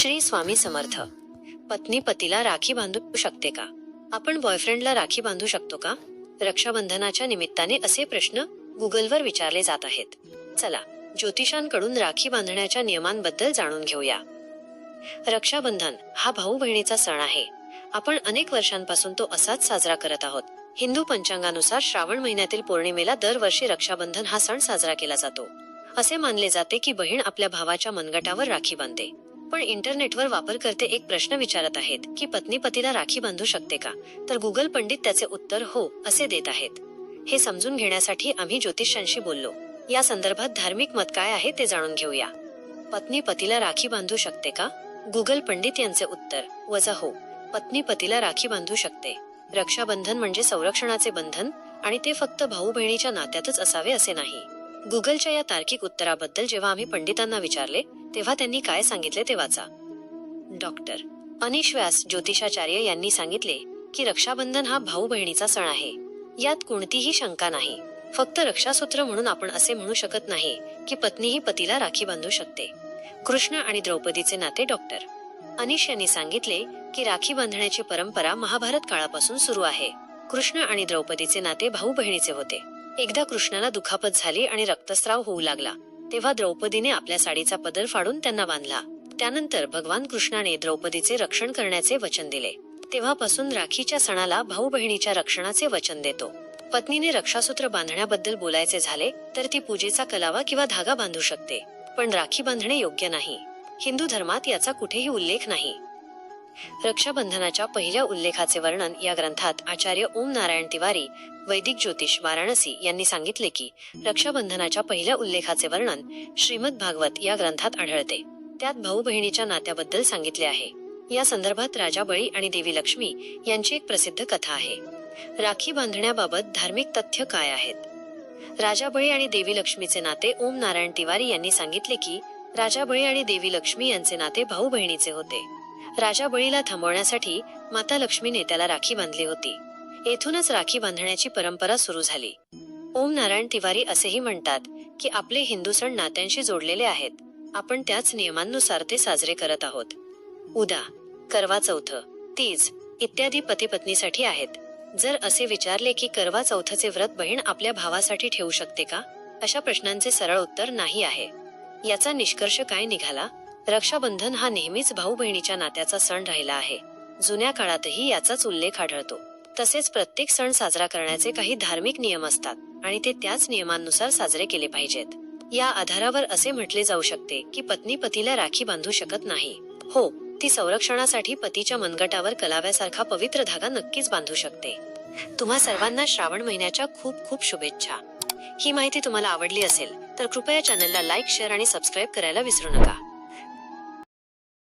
श्री स्वामी समर्थ. पत्नी पतीला राखी बांधू शकते का? आपण बॉयफ्रेंडला राखी बांधू शकतो का? रक्षाबंधनाच्या निमित्ताने असे प्रश्न गुगलवर विचारले जात आहेत. चला ज्योतिषांकडून राखी बांधण्याच्या नियमांबद्दल जाणून घेऊया. रक्षाबंधन हा भाऊ बहिणीचा सण आहे. आपण अनेक वर्षांपासून तो असाच साजरा करत आहोत. हिंदू पंचांगानुसार श्रावण महिन्यातील पौर्णिमेला दरवर्षी रक्षाबंधन हा सण साजरा केला जातो. असे मानले जाते की बहीण आपल्या भावाच्या मनगटावर राखी बांधते. पण इंटरनेटवर वापरकर्ते एक प्रश्न विचारत आहेत की पत्नी पतीला राखी बांधू शकते का? तर गुगल पंडित त्याचे उत्तर हो असे देत आहेत. हे समजून घेण्यासाठी आम्ही ज्योतिषांशी बोललो. या संदर्भात धार्मिक मत काय आहे ते जाणून घेऊया. पत्नी पतीला राखी बांधू शकते का? गुगल पंडित यांचे उत्तर वजा हो पत्नी पतीला राखी बांधू शकते. रक्षाबंधन म्हणजे संरक्षणाचे बंधन आणि ते फक्त भाऊ बहिणीच्या नात्यातच असावे असे नाही. गुगलच्या या तार्किक उत्तराबद्दल जेव्हा आम्ही पंडितांना विचारले तेव्हा त्यांनी काय सांगितले ते वाचा. डॉक्टर अनिश व्यास ज्योतिषाचार्य यांनी सांगितले की रक्षाबंधन हा भाऊ बहिणीचा सण आहे. यात कोणतीही शंका नाही. फक्त रक्षासूत्र म्हणून आपण असे म्हणू शकत नाही की पत्नीही पतीला राखी बांधू शकते. कृष्ण आणि द्रौपदीचे नाते डॉक्टर. अनिश यांनी सांगितले की राखी बांधण्याची परंपरा महाभारत काळापासून सुरू आहे. कृष्ण आणि द्रौपदीचे नाते भाऊ बहिणीचे होते. एकदा कृष्णाला दुखापत झाली आणि रक्तस्राव होऊ लागला. तेव्हा द्रौपदीने आपल्या साडीचा पदर फाडून त्यांना बांधला. त्यानंतर भगवान कृष्णाने द्रौपदीचे रक्षण करण्याचे वचन दिले. तेव्हापासून राखीच्या सणाला भाऊ बहिणीच्या रक्षणाचे वचन देतो. पत्नीने रक्षासूत्र बांधण्याबद्दल बोलायचे झाले तर ती पूजेचा कलावा किंवा धागा बांधू शकते. पण राखी बांधणे योग्य नाही. हिंदू धर्मात याचा कुठेही उल्लेख नाही. रक्षाबंधनाच्या पहिल्या उल्लेखाचे वर्णन या ग्रंथात आचार्य ओम नारायण तिवारी वैदिक ज्योतिष वाराणसी यांनी सांगितले की रक्षाबंधनाच्या पहिल्या उल्लेखाचे वर्णन श्रीमद भागवत या ग्रंथात आढळते. त्यात भाऊ बहिणीच्या नात्याबद्दल सांगितले आहे. या संदर्भात राजा बळी आणि देवी लक्ष्मी यांची एक प्रसिद्ध कथा आहे. राखी बांधण्याबाबत धार्मिक तथ्य काय आहेत? राजा बळी आणि देवी लक्ष्मीचे नाते ओम नारायण तिवारी यांनी सांगितले की राजा बळी आणि देवी लक्ष्मी यांचे नाते भाऊ बहिणीचे होते. राजा बळीला थांबवण्यासाठी माता लक्ष्मीने त्याला राखी बांधली होती. येथूनच राखी बांधण्याची परंपरा सुरू झाली. ओम नारायण तिवारी असेही म्हणतात की आपले हिंदू सण नात्यांशी जोडलेले आहेत. आपण त्याच नियमांनुसार ते साजरे करत आहोत. उदा करवा चौथ तीज इत्यादी पती पत्नीसाठी आहेत. जर असे विचारले की करवा चौथचे व्रत बहीण आपल्या भावासाठी ठेवू शकते का? अशा प्रश्नांचे सरळ उत्तर नाही आहे. याचा निष्कर्ष काय निघाला? रक्षाबंधन हा नेहमीच भाऊ बहिणीच्या नात्याचा सण राहिला आहे. जुन्या काळातही याचाच उल्लेख आढळतो. तसेच प्रत्येक सण साजरा करण्याचे काही धार्मिक नियम असतात आणि ते त्याच नियमांनुसार साजरे केले पाहिजेत. या आधारावर असे म्हटले जाऊ शकते की पत्नी पतीला राखी बांधू शकत नाही. हो ती संरक्षणासाठी पतीच्या मनगटावर कलाव्यासारखा पवित्र धागा नक्कीच बांधू शकते. तुम्हा सर्वांना श्रावण महिन्याच्या खूप खूप शुभेच्छा. ही माहिती तुम्हाला आवडली असेल तर कृपया चॅनलला लाईक शेअर आणि सबस्क्राईब करायला विसरू नका.